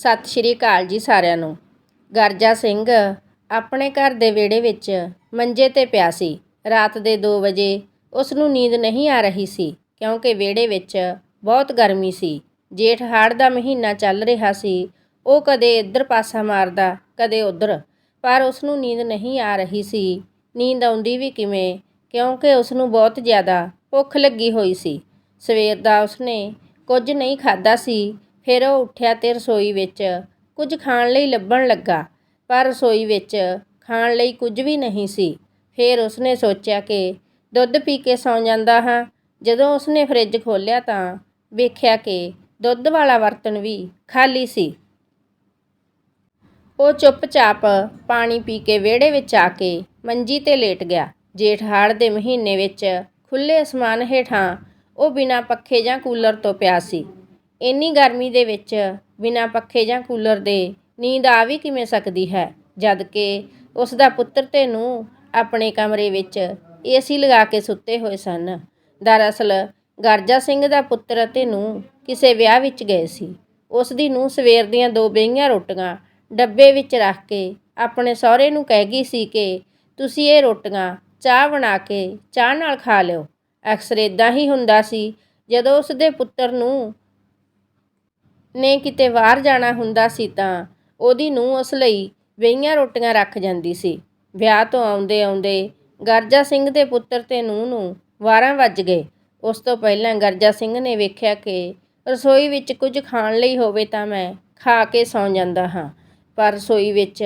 ਸਤਿ ਸ਼੍ਰੀ ਅਕਾਲ ਜੀ ਸਾਰਿਆਂ ਨੂੰ। ਗਰਜਾ ਸਿੰਘ ਆਪਣੇ ਘਰ ਦੇ ਵਿਹੜੇ ਵਿੱਚ ਮੰਜੇ ਤੇ ਪਿਆ ਸੀ। ਰਾਤ ਦੇ 2 ਵਜੇ ਉਸ ਨੂੰ ਨੀਂਦ ਨਹੀਂ ਆ ਰਹੀ ਸੀ, ਕਿਉਂਕਿ ਵਿਹੜੇ ਵਿੱਚ ਬਹੁਤ ਗਰਮੀ ਸੀ। ਜੇਠ ਹਾੜ ਦਾ ਮਹੀਨਾ ਚੱਲ ਰਿਹਾ ਸੀ, ਉਹ ਕਦੇ ਇੱਧਰ ਪਾਸਾ ਮਾਰਦਾ, ਕਦੇ ਉੱਧਰ। ਪਰ ਉਸ ਨੂੰ ਨੀਂਦ ਨਹੀਂ ਆ ਰਹੀ ਸੀ। ਨੀਂਦ ਆਉਂਦੀ ਵੀ ਕਿਵੇਂ, ਕਿਉਂਕਿ ਉਸ ਨੂੰ ਬਹੁਤ ਜ਼ਿਆਦਾ ਭੁੱਖ ਲੱਗੀ ਹੋਈ ਸੀ। ਸਵੇਰ ਦਾ ਉਸਨੇ ਕੁਝ ਨਹੀਂ ਖਾਧਾ ਸੀ ਫਿਰ ਉਹ ਉੱਠਿਆ ਤੇ ਰਸੋਈ ਵਿੱਚ ਕੁਝ ਖਾਣ ਲਈ ਲੱਭਣ ਲੱਗਾ, ਪਰ ਰਸੋਈ ਵਿੱਚ ਖਾਣ ਲਈ ਕੁਝ ਵੀ ਨਹੀਂ ਸੀ। ਫਿਰ ਉਸਨੇ ਸੋਚਿਆ ਕਿ ਦੁੱਧ ਪੀ ਕੇ ਸੌਂ ਜਾਂਦਾ ਹਾਂ। ਜਦੋਂ ਉਸਨੇ ਫਰਿੱਜ ਖੋਲ੍ਹਿਆ ਤਾਂ ਵੇਖਿਆ ਕਿ ਦੁੱਧ ਵਾਲਾ ਬਰਤਨ ਵੀ ਖਾਲੀ ਸੀ। ਉਹ ਚੁੱਪਚਾਪ ਪਾਣੀ ਪੀ ਕੇ ਵਿਹੜੇ ਵਿੱਚ ਆ ਕੇ ਮੰਜੀ ਤੇ ਲੇਟ ਗਿਆ। ਜੇਠ ਹਾੜ ਦੇ ਮਹੀਨੇ ਵਿੱਚ ਖੁੱਲੇ ਅਸਮਾਨ ਹੇਠਾਂ ਉਹ ਬਿਨਾਂ ਪੱਖੇ ਜਾਂ ਕੂਲਰ ਤੋਂ ਪਿਆ ਸੀ। ਇੰਨੀ ਗਰਮੀ ਦੇ ਵਿੱਚ ਬਿਨਾਂ ਪੱਖੇ ਜਾਂ ਕੂਲਰ ਦੇ ਨੀਂਦ ਆ ਵੀ ਕਿਵੇਂ ਸਕਦੀ ਹੈ? ਜਦ ਕਿ ਉਸ ਦਾ ਪੁੱਤਰ ਅਤੇ ਨੂੰਹ ਆਪਣੇ ਕਮਰੇ ਵਿੱਚ ਏ ਸੀ ਲਗਾ ਕੇ ਸੁੱਤੇ ਹੋਏ ਸਨ। ਦਰਅਸਲ ਗਰਜਾ ਸਿੰਘ ਦਾ ਪੁੱਤਰ ਅਤੇ ਨੂੰਹ ਕਿਸੇ ਵਿਆਹ ਵਿੱਚ ਗਏ ਸੀ। ਉਸ ਦੀ ਨੂੰ ਸਵੇਰ ਦੀਆਂ ਦੋ ਬੇਹੀਆਂ ਰੋਟੀਆਂ ਡੱਬੇ ਵਿੱਚ ਰੱਖ ਕੇ ਆਪਣੇ ਸਹੁਰੇ ਨੂੰ ਕਹਿ ਗਈ ਸੀ ਕਿ ਤੁਸੀਂ ਇਹ ਰੋਟੀਆਂ ਚਾਹ ਬਣਾ ਕੇ ਚਾਹ ਨਾਲ ਖਾ ਲਿਓ। ਅਕਸਰ ਇਦਾਂ ਹੀ ਹੁੰਦਾ ਸੀ ਜਦੋਂ ਉਸ ਦੇ ਪੁੱਤਰ ਨੂੰ ਨੇ ਕਿਤੇ ਬਾਹਰ ਜਾਣਾ ਹੁੰਦਾ ਸੀ ਤਾਂ ਉਹਦੀ ਨੂੰਹ ਉਸ ਲਈ ਵਹੀਆਂ ਰੋਟੀਆਂ ਰੱਖ ਜਾਂਦੀ ਸੀ। ਵਿਆਹ ਤੋਂ ਆਉਂਦੇ ਆਉਂਦੇ ਗਰਜਾ ਸਿੰਘ ਦੇ ਪੁੱਤਰ ਤੇ ਨੂੰਹ ਨੂੰ 12 ਵੱਜ ਗਏ। ਉਸ ਤੋਂ ਪਹਿਲਾਂ ਗਰਜਾ ਸਿੰਘ ਨੇ ਵੇਖਿਆ ਕਿ ਰਸੋਈ ਵਿੱਚ ਕੁਝ ਖਾਣ ਲਈ ਹੋਵੇ ਤਾਂ ਮੈਂ ਖਾ ਕੇ ਸੌਂ ਜਾਂਦਾ ਹਾਂ, ਪਰ ਰਸੋਈ ਵਿੱਚ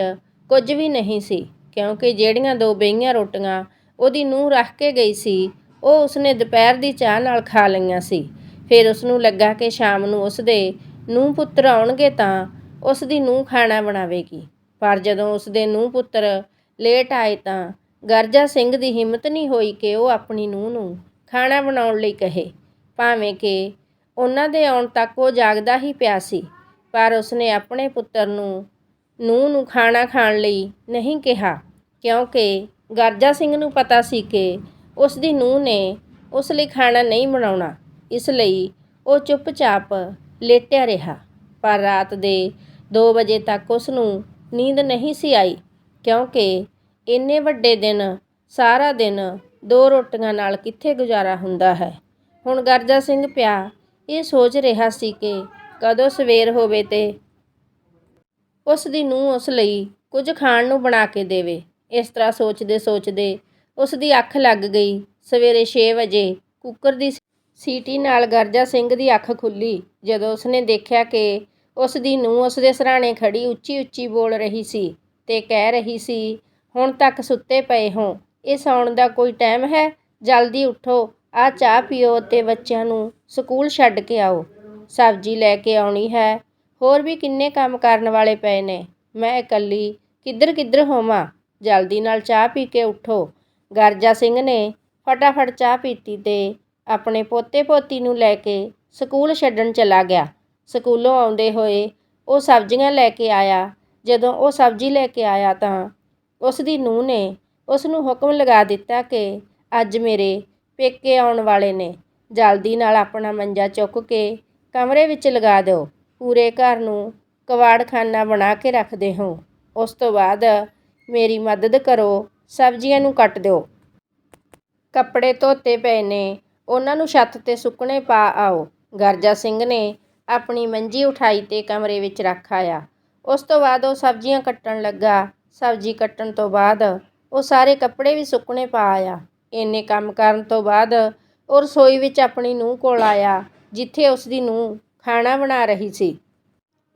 ਕੁਝ ਵੀ ਨਹੀਂ ਸੀ, ਕਿਉਂਕਿ ਜਿਹੜੀਆਂ ਦੋ ਬੇਹੀਆਂ ਰੋਟੀਆਂ ਉਹਦੀ ਨੂੰਹ ਰੱਖ ਕੇ ਗਈ ਸੀ, ਉਹ ਉਸਨੇ ਦੁਪਹਿਰ ਦੀ ਚਾਹ ਨਾਲ ਖਾ ਲਈਆਂ ਸੀ। ਫਿਰ ਉਸ ਨੂੰ ਲੱਗਾ ਕਿ ਸ਼ਾਮ ਨੂੰ ਉਸ ਦੇ ਨੂੰਹ ਪੁੱਤਰ ਆਉਣਗੇ ਤਾਂ ਉਸ ਦੀ ਨੂੰਹ ਖਾਣਾ ਬਣਾਵੇਗੀ। ਪਰ ਜਦੋਂ ਉਸ ਦੇ ਨੂੰਹ ਪੁੱਤਰ ਲੇਟ ਆਏ ਤਾਂ ਗਰਜਾ ਸਿੰਘ ਦੀ ਹਿੰਮਤ ਨਹੀਂ ਹੋਈ ਕਿ ਉਹ ਆਪਣੀ ਨੂੰਹ ਨੂੰ ਖਾਣਾ ਬਣਾਉਣ ਲਈ ਕਹੇ। ਭਾਵੇਂ ਕਿ ਉਹਨਾਂ ਦੇ ਆਉਣ ਤੱਕ ਉਹ ਜਾਗਦਾ ਹੀ ਪਿਆ ਸੀ, ਪਰ ਉਸਨੇ ਆਪਣੇ ਪੁੱਤਰ ਨੂੰ ਨੂੰਹ ਨੂੰ ਖਾਣਾ ਖਾਣ ਲਈ ਨਹੀਂ ਕਿਹਾ, ਕਿਉਂਕਿ ਗਰਜਾ ਸਿੰਘ ਨੂੰ ਪਤਾ ਸੀ ਕਿ ਉਸ ਦੀ ਨੂੰਹ ਨੇ ਉਸ ਲਈ ਖਾਣਾ ਨਹੀਂ ਬਣਾਉਣਾ। ਇਸ ਲਈ ਉਹ ਚੁੱਪਚਾਪ ਲੇਟਿਆ ਰਿਹਾ। ਪਰ ਰਾਤ ਦੇ 2 ਵਜੇ ਤੱਕ ਉਸ ਨੂੰ ਨੀਂਦ ਨਹੀਂ ਸੀ ਆਈ, ਕਿਉਂਕਿ ਇੰਨੇ ਵੱਡੇ ਦਿਨ, ਸਾਰਾ ਦਿਨ ਦੋ ਰੋਟੀਆਂ ਨਾਲ ਕਿੱਥੇ ਗੁਜ਼ਾਰਾ ਹੁੰਦਾ ਹੈ। ਹੁਣ ਗਰਜਾ ਸਿੰਘ ਪਿਆ, ਇਹ ਸੋਚ ਰਿਹਾ ਸੀ ਕਿ ਕਦੋਂ ਸਵੇਰ ਹੋਵੇ ਤੇ ਉਸ ਦੀ ਨੂੰਹ ਉਸ ਲਈ ਕੁਝ ਖਾਣ ਨੂੰ ਬਣਾ ਕੇ ਦੇਵੇ। ਇਸ ਤਰ੍ਹਾਂ ਸੋਚਦੇ ਸੋਚਦੇ ਉਸ ਦੀ ਅੱਖ ਲੱਗ ਗਈ। ਸਵੇਰੇ 6 ਵਜੇ ਕੁੱਕਰ ਦੀ ਸੀਟੀ ਨਾਲ ਗਰਜਾ ਸਿੰਘ ਦੀ ਅੱਖ ਖੁੱਲ੍ਹੀ ਜਦੋਂ ਉਸਨੇ ਦੇਖਿਆ ਕਿ ਉਸ ਦੀ ਨੂੰਹ ਉਸ ਦੇ ਸਰਾਣੇ ਖੜ੍ਹੀ ਉੱਚੀ ਉੱਚੀ ਬੋਲ ਰਹੀ ਸੀ ਤੇ ਕਹਿ ਰਹੀ ਸੀ, ਹੁਣ ਤੱਕ ਸੁੱਤੇ ਪਏ ਹੋ। ਇਹ ਸੌਣ ਦਾ ਕੋਈ ਟਾਈਮ ਹੈ? ਜਲਦੀ ਉੱਠੋ। ਆਹ ਚਾਹ ਪੀਓ ਅਤੇ ਬੱਚਿਆਂ ਨੂੰ ਸਕੂਲ ਛੱਡ ਕੇ ਆਓ। ਸਬਜ਼ੀ ਲੈ ਕੇ ਆਉਣੀ ਹੈ। ਹੋਰ ਵੀ ਕਿੰਨੇ ਕੰਮ ਕਰਨ ਵਾਲੇ ਪਏ ਨੇ। ਮੈਂ ਇਕੱਲੀ ਕਿੱਧਰ ਕਿੱਧਰ ਹੋਵਾਂ? ਜਲਦੀ ਨਾਲ ਚਾਹ ਪੀ ਕੇ ਉੱਠੋ। ਗਰਜਾ ਸਿੰਘ ਨੇ ਫਟਾਫਟ ਚਾਹ ਪੀਤੀ ਤੇ ਆਪਣੇ ਪੋਤੇ ਪੋਤੀ ਨੂੰ ਲੈ ਕੇ ਸਕੂਲ ਛੱਡਣ ਚਲਾ ਗਿਆ। ਸਕੂਲੋਂ ਆਉਂਦੇ ਹੋਏ ਉਹ ਸਬਜ਼ੀਆਂ ਲੈ ਕੇ ਆਇਆ। ਜਦੋਂ ਉਹ ਸਬਜ਼ੀ ਲੈ ਕੇ ਆਇਆ ਤਾਂ ਉਸ ਦੀ ਨੂੰਹ ਨੇ ਉਸ ਨੂੰ ਹੁਕਮ ਲਗਾ ਦਿੱਤਾ ਕਿ ਅੱਜ ਮੇਰੇ ਪੇਕੇ ਆਉਣ ਵਾਲੇ ਨੇ। ਜਲਦੀ ਨਾਲ ਆਪਣਾ ਮੰਜਾ ਚੁੱਕ ਕੇ ਕਮਰੇ ਵਿੱਚ ਲਗਾ ਦਿਓ। ਪੂਰੇ ਘਰ ਨੂੰ ਕਵਾੜਖਾਨਾ ਬਣਾ ਕੇ ਰੱਖਦੇ ਹੋ ਉਸ ਤੋਂ ਬਾਅਦ ਮੇਰੀ ਮਦਦ ਕਰੋ। ਸਬਜ਼ੀਆਂ ਨੂੰ ਕੱਟ ਦਿਓ। ਕੱਪੜੇ ਧੋਤੇ ਪਏ ਨੇ। ਉਹਨਾਂ ਨੂੰ ਛੱਤ ਤੇ ਸੁੱਕਣੇ ਪਾ ਆਓ। ਗਰਜਾ ਸਿੰਘ ਨੇ ਆਪਣੀ ਮੰਜੀ ਉਠਾਈ ਤੇ ਕਮਰੇ ਵਿੱਚ ਰੱਖ ਆਇਆ। ਉਸ ਤੋਂ ਬਾਅਦ ਉਹ ਸਬਜ਼ੀਆਂ ਕੱਟਣ ਲੱਗਾ। ਸਬਜ਼ੀ ਕੱਟਣ ਤੋਂ ਬਾਅਦ ਉਹ ਸਾਰੇ ਕੱਪੜੇ ਵੀ ਸੁੱਕਣੇ ਪਾ ਆਇਆ। ਇੰਨੇ ਕੰਮ ਕਰਨ ਤੋਂ ਬਾਅਦ ਉਹ ਰਸੋਈ ਵਿੱਚ ਆਪਣੀ ਨੂੰਹ ਕੋਲ ਆਇਆ, ਜਿੱਥੇ ਉਸ ਦੀ ਨੂੰਹ ਖਾਣਾ ਬਣਾ ਰਹੀ ਸੀ।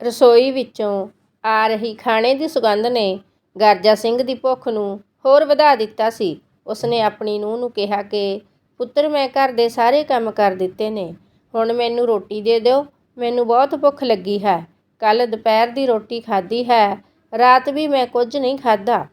ਰਸੋਈ ਵਿੱਚੋਂ ਆ ਰਹੀ ਖਾਣੇ ਦੀ ਸੁਗੰਧ ਨੇ ਗਰਜਾ ਸਿੰਘ ਦੀ ਭੁੱਖ ਨੂੰ ਹੋਰ ਵਧਾ ਦਿੱਤਾ ਸੀ। ਉਸਨੇ ਆਪਣੀ ਨੂੰਹ ਨੂੰ ਕਿਹਾ ਕਿ ਪੁੱਤਰ, ਮੈਂ ਘਰ ਦੇ ਸਾਰੇ ਕੰਮ ਕਰ ਦਿੱਤੇ ਨੇ। ਹੁਣ ਮੈਨੂੰ ਰੋਟੀ ਦੇ ਦਿਓ। ਮੈਨੂੰ ਬਹੁਤ ਭੁੱਖ ਲੱਗੀ ਹੈ। ਕੱਲ ਦੁਪਹਿਰ ਦੀ ਰੋਟੀ ਖਾਧੀ ਹੈ। ਰਾਤ ਵੀ ਮੈਂ ਕੁਝ ਨਹੀਂ ਖਾਧਾ।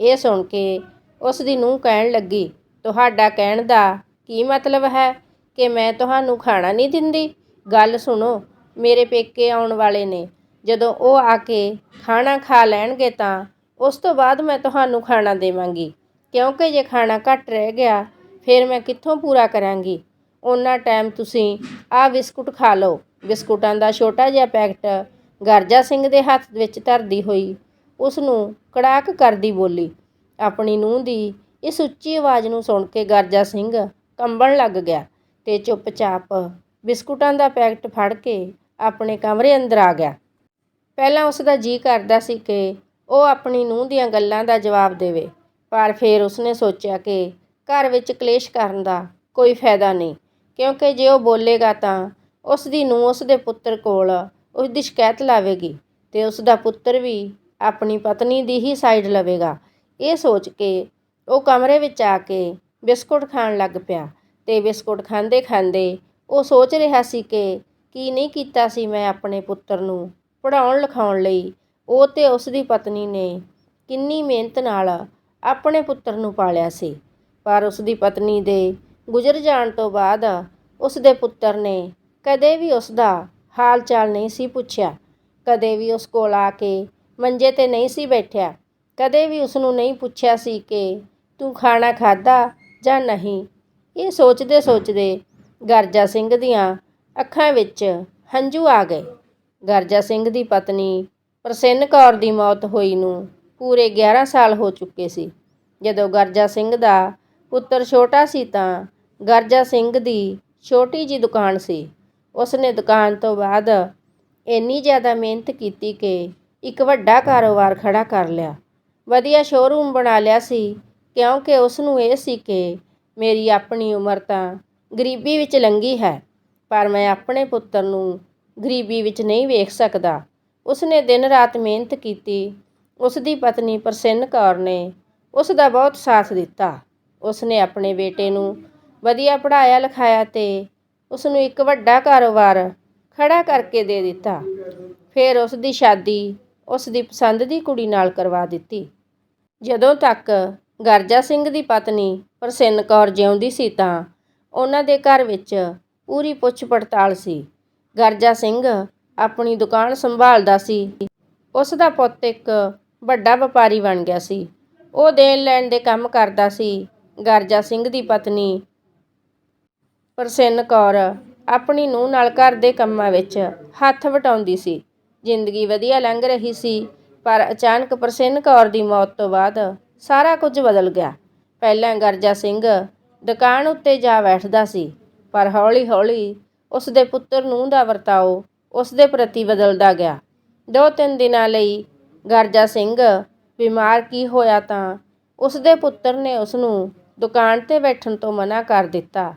ਇਹ ਸੁਣ ਕੇ ਉਸ ਦੀ ਨੂੰਹ ਕਹਿਣ ਲੱਗੀ, ਤੁਹਾਡਾ ਕਹਿਣ ਦਾ ਕੀ ਮਤਲਬ ਹੈ? ਕਿ ਮੈਂ ਤੁਹਾਨੂੰ ਖਾਣਾ ਨਹੀਂ ਦਿੰਦੀ? ਗੱਲ ਸੁਣੋ, ਮੇਰੇ ਪੇਕੇ ਆਉਣ ਵਾਲੇ ਨੇ। ਜਦੋਂ ਉਹ ਆ ਕੇ ਖਾਣਾ ਖਾ ਲੈਣਗੇ ਤਾਂ ਉਸ ਤੋਂ ਬਾਅਦ ਮੈਂ ਤੁਹਾਨੂੰ ਖਾਣਾ ਦੇਵਾਂਗੀ। ਕਿਉਂਕਿ ਜੇ ਖਾਣਾ ਘੱਟ ਰਹਿ ਗਿਆ ਫਿਰ ਮੈਂ ਕਿੱਥੋਂ ਪੂਰਾ ਕਰਾਂਗੀ? ਉਹਨਾਂ ਟਾਈਮ ਤੁਸੀਂ ਆਹ ਬਿਸਕੁਟ ਖਾ ਲਓ। ਬਿਸਕੁਟਾਂ ਦਾ ਛੋਟਾ ਜਿਹਾ ਪੈਕਟ ਗਰਜਾ ਸਿੰਘ ਦੇ ਹੱਥ ਵਿੱਚ ਧਰਦੀ ਹੋਈ। ਉਸ ਨੂੰ ਕੜਾਕ ਕਰਦੀ ਬੋਲੀ, ਆਪਣੀ ਨੂੰਹ ਦੀ ਇਸ ਉੱਚੀ ਆਵਾਜ਼ ਨੂੰ ਸੁਣ ਕੇ ਗਰਜਾ ਸਿੰਘ ਕੰਬਣ ਲੱਗ ਗਿਆ ਤੇ ਚੁੱਪਚਾਪ ਬਿਸਕੁਟਾਂ ਦਾ ਪੈਕਟ ਫੜ ਕੇ ਆਪਣੇ ਕਮਰੇ ਅੰਦਰ ਆ ਗਿਆ। ਪਹਿਲਾਂ ਉਸ ਦਾ ਜੀ ਕਰਦਾ ਸੀ ਕਿ ਉਹ ਆਪਣੀ ਨੂੰਹ ਦੀਆਂ ਗੱਲਾਂ ਦਾ ਜਵਾਬ ਦੇਵੇ, ਪਰ ਫਿਰ ਉਸਨੇ ਸੋਚਿਆ ਕਿ ਘਰ ਵਿੱਚ ਕਲੇਸ਼ ਕਰਨ ਦਾ ਕੋਈ ਫਾਇਦਾ ਨਹੀਂ। ਕਿਉਂਕਿ ਜੇ ਉਹ ਬੋਲੇਗਾ ਤਾਂ ਉਸ ਦੀ ਨੂੰਹ ਉਸ ਦੇ ਪੁੱਤਰ ਕੋਲ ਉਸ ਦੀ ਸ਼ਿਕਾਇਤ ਲਾਵੇਗੀ ਅਤੇ ਉਸ ਦਾ ਪੁੱਤਰ ਵੀ ਆਪਣੀ ਪਤਨੀ ਦੀ ਹੀ ਸਾਈਡ ਲਵੇਗਾ। ਇਹ ਸੋਚ ਕੇ ਉਹ ਕਮਰੇ ਵਿੱਚ ਆ ਕੇ ਬਿਸਕੁਟ ਖਾਣ ਲੱਗ ਪਿਆ ਅਤੇ ਬਿਸਕੁਟ ਖਾਂਦੇ ਖਾਂਦੇ ਉਹ ਸੋਚ ਰਿਹਾ ਸੀ ਕਿ ਕੀ ਨਹੀਂ ਕੀਤਾ ਸੀ ਮੈਂ ਆਪਣੇ ਪੁੱਤਰ ਨੂੰ ਪੜ੍ਹਾਉਣ ਲਿਖਾਉਣ ਲਈ। ਉਹ ਅਤੇ ਉਸ ਦੀ ਪਤਨੀ ਨੇ ਕਿੰਨੀ ਮਿਹਨਤ ਨਾਲ ਆਪਣੇ ਪੁੱਤਰ ਨੂੰ ਪਾਲਿਆ ਸੀ। ਪਰ ਉਸ ਦੀ ਪਤਨੀ ਦੇ ਗੁਜ਼ਰ ਜਾਣ ਤੋਂ ਬਾਅਦ ਉਸ ਦੇ ਪੁੱਤਰ ਨੇ ਕਦੇ ਵੀ ਉਸ ਦਾ ਹਾਲ ਚਾਲ ਨਹੀਂ ਸੀ ਪੁੱਛਿਆ। ਕਦੇ ਵੀ ਉਸ ਕੋਲ ਆ ਕੇ ਮੰਜੇ ਤੇ ਨਹੀਂ ਸੀ ਬੈਠਿਆ। ਕਦੇ ਵੀ ਉਸ ਨੂੰ ਨਹੀਂ ਪੁੱਛਿਆ ਸੀ ਕਿ ਤੂੰ ਖਾਣਾ ਖਾਦਾ ਜਾਂ ਨਹੀਂ। ਇਹ ਸੋਚਦੇ ਸੋਚਦੇ ਗਰਜਾ ਸਿੰਘ ਦੀਆਂ ਅੱਖਾਂ ਵਿੱਚ ਹੰਝੂ ਆ ਗਏ। ਗਰਜਾ ਸਿੰਘ ਦੀ ਪਤਨੀ ਪ੍ਰਸੰਨ ਕੌਰ ਦੀ ਮੌਤ ਹੋਈ ਨੂੰ ਪੂਰੇ 11 ਸਾਲ ਹੋ ਚੁੱਕੇ ਸੀ। ਜਦੋਂ ਗਰਜਾ ਸਿੰਘ ਦਾ ਪੁੱਤਰ ਛੋਟਾ ਸੀ ਤਾਂ ਗਰਜਾ ਸਿੰਘ ਦੀ ਛੋਟੀ ਜੀ ਦੁਕਾਨ ਸੀ। ਉਸਨੇ ਦੁਕਾਨ ਤੋਂ ਬਾਅਦ ਇੰਨੀ ਜ਼ਿਆਦਾ ਮਿਹਨਤ ਕੀਤੀ ਕਿ ਇੱਕ ਵੱਡਾ ਕਾਰੋਬਾਰ ਖੜਾ ਕਰ ਲਿਆ। ਵਧੀਆ ਸ਼ੋਰੂਮ ਬਣਾ ਲਿਆ ਸੀ, ਕਿਉਂਕਿ ਉਸ ਨੂੰ ਇਹ ਸੀ ਕਿ ਮੇਰੀ ਆਪਣੀ ਉਮਰ ਤਾਂ ਗਰੀਬੀ ਵਿੱਚ ਲੰਘੀ ਹੈ, ਪਰ ਮੈਂ ਆਪਣੇ ਪੁੱਤਰ ਨੂੰ ਗਰੀਬੀ ਵਿੱਚ ਨਹੀਂ ਵੇਖ ਸਕਦਾ। ਉਸਨੇ ਦਿਨ ਰਾਤ ਮਿਹਨਤ ਕੀਤੀ। ਉਸ ਦੀ ਪਤਨੀ ਪ੍ਰਸੰਨ ਕੌਰ ਨੇ ਉਸ ਦਾ ਬਹੁਤ ਸਾਥ ਦਿੱਤਾ। ਉਸ ਨੇ ਆਪਣੇ ਬੇਟੇ ਨੂੰ ਵਧੀਆ ਪੜ੍ਹਾਇਆ ਲਿਖਾਇਆ ਅਤੇ ਉਸ ਨੂੰ ਇੱਕ ਵੱਡਾ ਕਾਰੋਬਾਰ ਖੜ੍ਹਾ ਕਰਕੇ ਦੇ ਦਿੱਤਾ। ਫਿਰ ਉਸ ਦੀ ਸ਼ਾਦੀ ਉਸ ਦੀ ਪਸੰਦ ਦੀ ਕੁੜੀ ਨਾਲ ਕਰਵਾ ਦਿੱਤੀ। ਜਦੋਂ ਤੱਕ ਗਰਜਾ ਸਿੰਘ ਦੀ ਪਤਨੀ ਪ੍ਰਸੰਨ ਕੌਰ ਜਿਉਂਦੀ ਸੀ ਤਾਂ ਉਹਨਾਂ ਦੇ ਘਰ ਵਿੱਚ ਪੂਰੀ ਪੁੱਛ ਪੜਤਾਲ ਸੀ। ਗਰਜਾ ਸਿੰਘ ਆਪਣੀ ਦੁਕਾਨ ਸੰਭਾਲਦਾ ਸੀ। ਉਸ ਦਾ ਪੁੱਤ ਇੱਕ ਵੱਡਾ ਵਪਾਰੀ ਬਣ ਗਿਆ ਸੀ। ਉਹ ਦੇਣ ਲੈਣ ਦੇ ਕੰਮ ਕਰਦਾ ਸੀ। ਗਰਜਾ ਸਿੰਘ ਦੀ ਪਤਨੀ ਪ੍ਰਸੰਨ ਕੌਰ ਆਪਣੀ ਨੂੰਹ ਨਾਲ ਘਰ ਦੇ ਕੰਮਾਂ ਵਿੱਚ ਹੱਥ ਵਟਾਉਂਦੀ ਸੀ। ਜ਼ਿੰਦਗੀ ਵਧੀਆ ਲੰਘ ਰਹੀ ਸੀ, ਪਰ ਅਚਾਨਕ ਪ੍ਰਸੰਨ ਕੌਰ ਦੀ ਮੌਤ ਤੋਂ ਬਾਅਦ ਸਾਰਾ ਕੁਝ ਬਦਲ ਗਿਆ। ਪਹਿਲਾਂ ਗਰਜਾ ਸਿੰਘ ਦੁਕਾਨ ਉੱਤੇ ਜਾ ਬੈਠਦਾ ਸੀ, ਪਰ ਹੌਲੀ-ਹੌਲੀ ਉਸ ਦੇ ਪੁੱਤਰ ਨੂੰਹ ਦਾ ਵਰਤਾਓ ਉਸ ਦੇ ਪ੍ਰਤੀ ਬਦਲਦਾ ਗਿਆ। ਦੋ ਤਿੰਨ ਦਿਨਾਂ ਲਈ ਗਰਜਾ ਸਿੰਘ ਬਿਮਾਰ ਕੀ ਹੋਇਆ ਤਾਂ ਉਸ ਦੇ ਪੁੱਤਰ ਨੇ ਉਸ ਨੂੰ ਦੁਕਾਨ ਤੇ ਬੈਠਣ ਤੋਂ ਮਨਾ ਕਰ ਦਿੱਤਾ।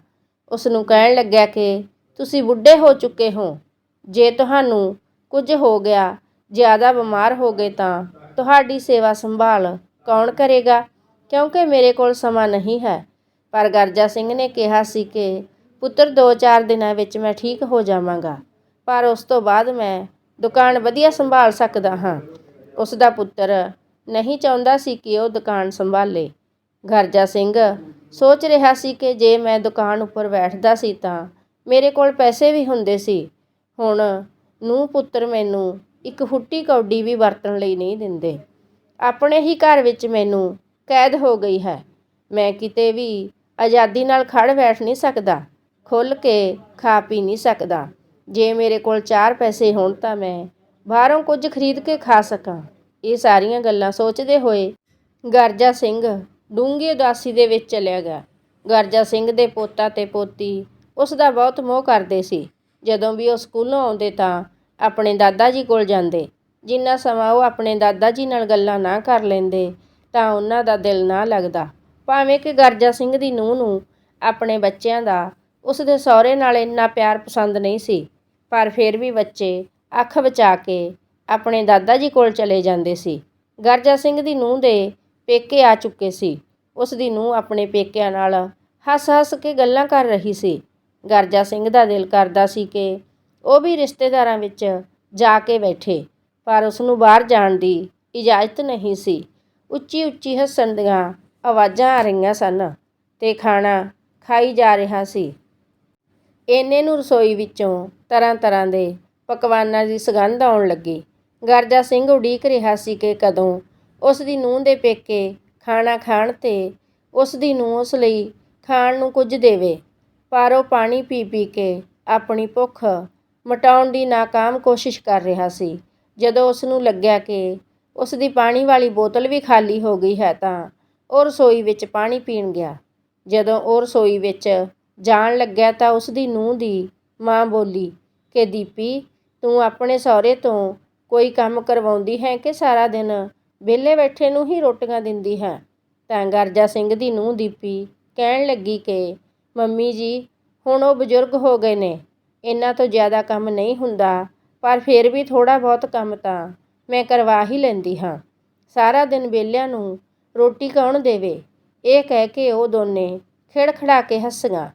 ਉਸ ਨੂੰ ਕਹਿਣ ਲੱਗਿਆ ਕਿ ਤੁਸੀਂ ਬੁੱਢੇ ਹੋ ਚੁੱਕੇ ਹੋ। ਜੇ ਤੁਹਾਨੂੰ ਕੁਝ ਹੋ ਗਿਆ, ਜ਼ਿਆਦਾ ਬਿਮਾਰ ਹੋ ਗਏ ਤਾਂ ਤੁਹਾਡੀ ਸੇਵਾ ਸੰਭਾਲ ਕੌਣ ਕਰੇਗਾ? ਕਿਉਂਕਿ ਮੇਰੇ ਕੋਲ ਸਮਾਂ ਨਹੀਂ ਹੈ। ਪਰ ਗਰਜਾ ਸਿੰਘ ਨੇ ਕਿਹਾ ਸੀ ਕਿ, ਪੁੱਤਰ 2-4 ਦਿਨਾਂ ਵਿੱਚ ਮੈਂ ਠੀਕ ਹੋ ਜਾਵਾਂਗਾ। ਪਰ ਉਸ ਤੋਂ ਬਾਅਦ ਮੈਂ ਦੁਕਾਨ ਵਧੀਆ ਸੰਭਾਲ ਸਕਦਾ ਹਾਂ। ਉਸ ਦਾ ਪੁੱਤਰ ਨਹੀਂ ਚਾਹੁੰਦਾ ਸੀ ਕਿ ਉਹ ਦੁਕਾਨ ਸੰਭਾਲੇ। ਗਰਜਾ ਸਿੰਘ, ਸੋਚ ਰਿਹਾ ਸੀ ਕਿ ਜੇ ਮੈਂ ਦੁਕਾਨ ਉੱਪਰ ਬੈਠਦਾ ਸੀ ਤਾਂ ਮੇਰੇ ਕੋਲ ਪੈਸੇ ਵੀ ਹੁੰਦੇ ਸੀ। ਹੁਣ ਨੂੰ ਪੁੱਤਰ ਮੈਨੂੰ ਇੱਕ ਫੁੱਟੀ ਕੌਡੀ ਵੀ ਵਰਤਣ ਲਈ ਨਹੀਂ ਦਿੰਦੇ। ਆਪਣੇ ਹੀ ਘਰ ਵਿੱਚ ਮੈਨੂੰ ਕੈਦ ਹੋ ਗਈ ਹੈ। ਮੈਂ ਕਿਤੇ ਵੀ ਆਜ਼ਾਦੀ ਨਾਲ ਖੜ ਬੈਠ ਨਹੀਂ ਸਕਦਾ ਖੁੱਲ ਕੇ ਖਾ ਪੀ ਨਹੀਂ ਸਕਦਾ। ਜੇ ਮੇਰੇ ਕੋਲ ਚਾਰ ਪੈਸੇ ਹੋਣ ਤਾਂ ਮੈਂ ਬਾਹਰੋਂ ਕੁਝ ਖਰੀਦ ਕੇ ਖਾ ਸਕਾਂ। ਇਹ ਸਾਰੀਆਂ ਗੱਲਾਂ ਸੋਚਦੇ ਹੋਏ ਗਰਜਾ ਸਿੰਘ ਡੂੰਘੀ ਉਦਾਸੀ ਦੇ ਵਿੱਚ ਚਲਿਆ ਗਿਆ। ਗਰਜਾ ਸਿੰਘ ਦੇ ਪੋਤਾ ਤੇ ਪੋਤੀ ਉਸ ਦਾ ਬਹੁਤ ਮੋਹ ਕਰਦੇ ਸੀ। ਜਦੋਂ ਵੀ ਉਹ ਸਕੂਲੋਂ ਆਉਂਦੇ ਤਾਂ ਆਪਣੇ ਦਾਦਾ ਜੀ ਕੋਲ ਜਾਂਦੇ। ਜਿੰਨਾ ਸਮਾਂ ਉਹ ਆਪਣੇ ਦਾਦਾ ਜੀ ਨਾਲ ਗੱਲਾਂ ਨਾ ਕਰ ਲੈਂਦੇ, ਤਾਂ ਉਹਨਾਂ ਦਾ ਦਿਲ ਨਾ ਲੱਗਦਾ। ਭਾਵੇਂ ਕਿ ਗਰਜਾ ਸਿੰਘ ਦੀ ਨੂੰਹ ਨੂੰ ਆਪਣੇ ਬੱਚਿਆਂ ਦਾ ਉਸ ਦੇ ਸਹੁਰੇ ਨਾਲ ਇੰਨਾ ਪਿਆਰ ਪਸੰਦ ਨਹੀਂ ਸੀ, ਪਰ ਫਿਰ ਵੀ ਬੱਚੇ ਅੱਖ ਬਚਾ ਕੇ ਆਪਣੇ ਦਾਦਾ ਜੀ ਕੋਲ ਚਲੇ ਜਾਂਦੇ ਸੀ। ਗਰਜਾ ਸਿੰਘ ਦੀ ਨੂੰਹ ਦੇ ਪੇਕੇ ਆ ਚੁੱਕੇ ਸੀ। ਉਸ ਦੀ ਨੂੰਹ ਆਪਣੇ ਪੇਕਿਆਂ ਨਾਲ ਹੱਸ-ਹੱਸ ਕੇ ਗੱਲਾਂ ਕਰ ਰਹੀ ਸੀ। ਗਰਜਾ ਸਿੰਘ ਦਾ ਦਿਲ ਕਰਦਾ ਸੀ ਕਿ ਉਹ ਵੀ ਰਿਸ਼ਤੇਦਾਰਾਂ ਵਿੱਚ ਜਾ ਕੇ ਬੈਠੇ, ਪਰ ਉਸ ਨੂੰ ਬਾਹਰ ਜਾਣ ਦੀ ਇਜਾਜ਼ਤ ਨਹੀਂ ਸੀ। ਉੱਚੀ-ਉੱਚੀ ਹੱਸਣ ਦੀਆਂ ਆਵਾਜ਼ਾਂ ਆ ਰਹੀਆਂ ਸਨ ਤੇ ਖਾਣਾ ਖਾਈ ਜਾ ਰਿਹਾ ਸੀ। ਇੰਨੇ ਨੂੰ ਰਸੋਈ ਵਿੱਚੋਂ ਤਰ੍ਹਾਂ-ਤਰ੍ਹਾਂ ਦੇ ਪਕਵਾਨਾਂ ਦੀ ਸੁਗੰਧ ਆਉਣ ਲੱਗੀ। ਗਰਜਾ ਸਿੰਘ ਉਡੀਕ ਰਿਹਾ ਸੀ ਕਿ ਕਦੋਂ ਉਸ ਦੀ ਨੂੰਹ ਦੇ ਪੇਕੇ ਖਾਣਾ ਖਾਣ ਤੇ ਉਸ ਦੀ ਨੂੰਹ ਉਸ ਲਈ ਖਾਣ ਨੂੰ ਕੁਝ ਦੇਵੇ। ਪਰ ਉਹ ਪਾਣੀ ਪੀ ਪੀ ਕੇ ਆਪਣੀ ਭੁੱਖ ਮਿਟਾਉਣ ਦੀ ਨਾਕਾਮ ਕੋਸ਼ਿਸ਼ ਕਰ ਰਿਹਾ ਸੀ। ਜਦੋਂ ਉਸ ਨੂੰ ਲੱਗਿਆ ਕਿ ਉਸ ਦੀ ਪਾਣੀ ਵਾਲੀ ਬੋਤਲ ਵੀ ਖਾਲੀ ਹੋ ਗਈ ਹੈ ਤਾਂ ਉਹ ਰਸੋਈ ਵਿੱਚ ਪਾਣੀ ਪੀਣ ਗਿਆ। ਜਦੋਂ ਉਹ ਰਸੋਈ ਵਿੱਚ ਜਾਣ ਲੱਗਿਆ ਤਾਂ ਉਸ ਦੀ ਨੂੰਹ ਦੀ ਮਾਂ ਬੋਲੀ ਕਿ, ਦੀਪੀ, ਤੂੰ ਆਪਣੇ ਸਹੁਰੇ ਤੋਂ ਕੋਈ ਕੰਮ ਕਰਵਾਉਂਦੀ ਹੈ ਕਿ ਸਾਰਾ ਦਿਨ ਵਿਹਲੇ ਬੈਠੇ ਨੂੰ ਹੀ ਰੋਟੀਆਂ ਦਿੰਦੀ ਹੈ। ਤਾਂ ਗਰਜਾ ਸਿੰਘ ਦੀ ਨੂੰਹ ਦੀਪੀ, ਕਹਿਣ ਲੱਗੀ ਕਿ, ਮੰਮੀ ਜੀ, ਹੁਣ ਉਹ ਬਜ਼ੁਰਗ ਹੋ ਗਏ ਨੇ। ਇਹਨਾਂ ਤੋਂ ਜ਼ਿਆਦਾ ਕੰਮ ਨਹੀਂ ਹੁੰਦਾ, ਪਰ ਫਿਰ ਵੀ ਥੋੜਾ ਬਹੁਤ ਕੰਮ ਤਾਂ ਮੈਂ ਕਰਵਾ ਹੀ ਲੈਂਦੀ ਹਾਂ। ਸਾਰਾ ਦਿਨ ਵਿਹਲਿਆਂ ਨੂੰ ਰੋਟੀ ਕੌਣ ਦੇਵੇ? ਇਹ ਕਹਿ ਕੇ ਉਹ ਦੋਨੇ ਖਿੜਖੜਾ ਕੇ ਹੱਸੀਆਂ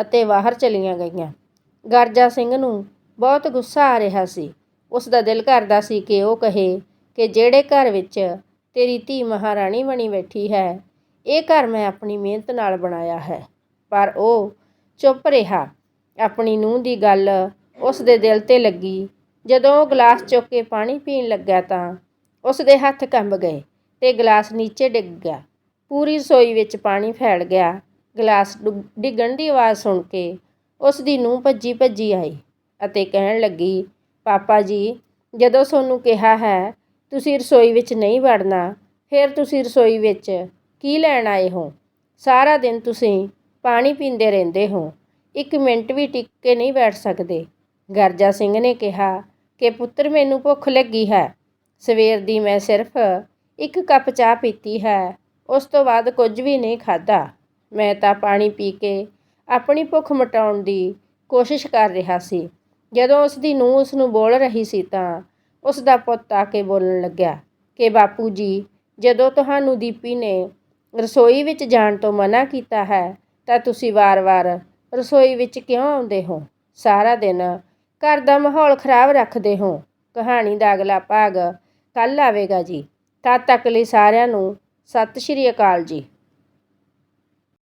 ਅਤੇ ਬਾਹਰ ਚਲੀਆਂ ਗਈਆਂ। ਗਰਜਾ ਸਿੰਘ ਨੂੰ ਬਹੁਤ ਗੁੱਸਾ ਆ ਰਿਹਾ ਸੀ। ਉਸ ਦਾ ਦਿਲ ਕਰਦਾ ਸੀ ਕਿ ਉਹ ਕਹੇ ਕਿ ਜਿਹੜੇ ਘਰ ਵਿੱਚ ਤੇਰੀ ਧੀ ਮਹਾਰਾਣੀ ਬਣੀ ਬੈਠੀ ਹੈ, ਇਹ ਘਰ ਮੈਂ ਆਪਣੀ ਮਿਹਨਤ ਨਾਲ ਬਣਾਇਆ ਹੈ। ਪਰ ਉਹ ਚੁੱਪ ਰਿਹਾ। ਆਪਣੀ ਨੂੰਹ ਦੀ ਗੱਲ ਉਸ ਦੇ ਦਿਲ ਤੇ ਲੱਗੀ। ਜਦੋਂ ਉਹ ਗਲਾਸ ਚੁੱਕ ਕੇ ਪਾਣੀ ਪੀਣ ਲੱਗਾ ਤਾਂ ਉਸ ਦੇ ਹੱਥ ਕੰਬ ਗਏ ਤੇ ਗਲਾਸ ਨੀਚੇ ਡਿੱਗ ਗਿਆ। ਪੂਰੀ ਰਸੋਈ ਵਿੱਚ ਪਾਣੀ ਫੈਲ ਗਿਆ। ਗਲਾਸ ਡੁੱਗ- ਡਿੱਗਣ ਦੀ ਆਵਾਜ਼ ਸੁਣ ਕੇ ਉਸ ਦੀ ਨੂੰਹ ਭੱਜੀ ਭੱਜੀ ਆਈ ਅਤੇ ਕਹਿਣ ਲੱਗੀ, ਪਾਪਾ ਜੀ, ਜਦੋਂ ਸੋਨੂੰ ਕਿਹਾ ਹੈ ਤੁਸੀਂ ਰਸੋਈ ਵਿੱਚ ਨਹੀਂ ਵੜਨਾ, ਫਿਰ ਤੁਸੀਂ ਰਸੋਈ ਵਿੱਚ ਕੀ ਲੈਣ ਆਏ ਹੋ? ਸਾਰਾ ਦਿਨ ਤੁਸੀਂ ਪਾਣੀ ਪੀਂਦੇ ਰਹਿੰਦੇ ਹੋ। ਇੱਕ ਮਿੰਟ ਵੀ ਟਿਕ ਕੇ ਨਹੀਂ ਬੈਠ ਸਕਦੇ। ਗਰਜਾ ਸਿੰਘ ਨੇ ਕਿਹਾ, ਕਿ ਪੁੱਤਰ, ਮੈਨੂੰ ਭੁੱਖ ਲੱਗੀ ਹੈ। ਸਵੇਰ ਦੀ ਮੈਂ ਸਿਰਫ ਇੱਕ ਕੱਪ ਚਾਹ ਪੀਤੀ ਹੈ। ਉਸ ਤੋਂ ਬਾਅਦ ਕੁਝ ਵੀ ਨਹੀਂ ਖਾਧਾ। ਮੈਂ ਤਾਂ ਪਾਣੀ ਪੀ ਕੇ ਆਪਣੀ ਭੁੱਖ ਮਿਟਾਉਣ ਦੀ ਕੋਸ਼ਿਸ਼ ਕਰ ਰਿਹਾ ਸੀ। ਜਦੋਂ ਉਸ ਦੀ ਨੂੰਹ ਉਸ ਨੂੰ ਬੋਲ ਰਹੀ ਸੀ ਤਾਂ ਉਸ ਦਾ ਪੁੱਤ ਆ ਕੇ ਬੋਲਣ ਲੱਗਿਆ ਕਿ ਬਾਪੂ ਜੀ, ਜਦੋਂ ਤੁਹਾਨੂੰ ਦੀਪੀ ਨੇ ਰਸੋਈ ਵਿੱਚ ਜਾਣ ਤੋਂ ਮਨਾ ਕੀਤਾ ਹੈ, ਤਾਂ ਤੁਸੀਂ ਵਾਰ-ਵਾਰ ਰਸੋਈ ਵਿੱਚ ਕਿਉਂ ਆਉਂਦੇ ਹੋ? ਸਾਰਾ ਦਿਨ ਘਰ ਦਾ ਮਾਹੌਲ ਖਰਾਬ ਰੱਖਦੇ ਹੋ। ਕਹਾਣੀ ਦਾ ਅਗਲਾ ਭਾਗ ਕੱਲ ਆਵੇਗਾ ਜੀ। ਤਦ ਤੱਕ ਲਈ ਸਾਰਿਆਂ ਨੂੰ ਸਤਿ ਸ਼੍ਰੀ ਅਕਾਲ ਜੀ।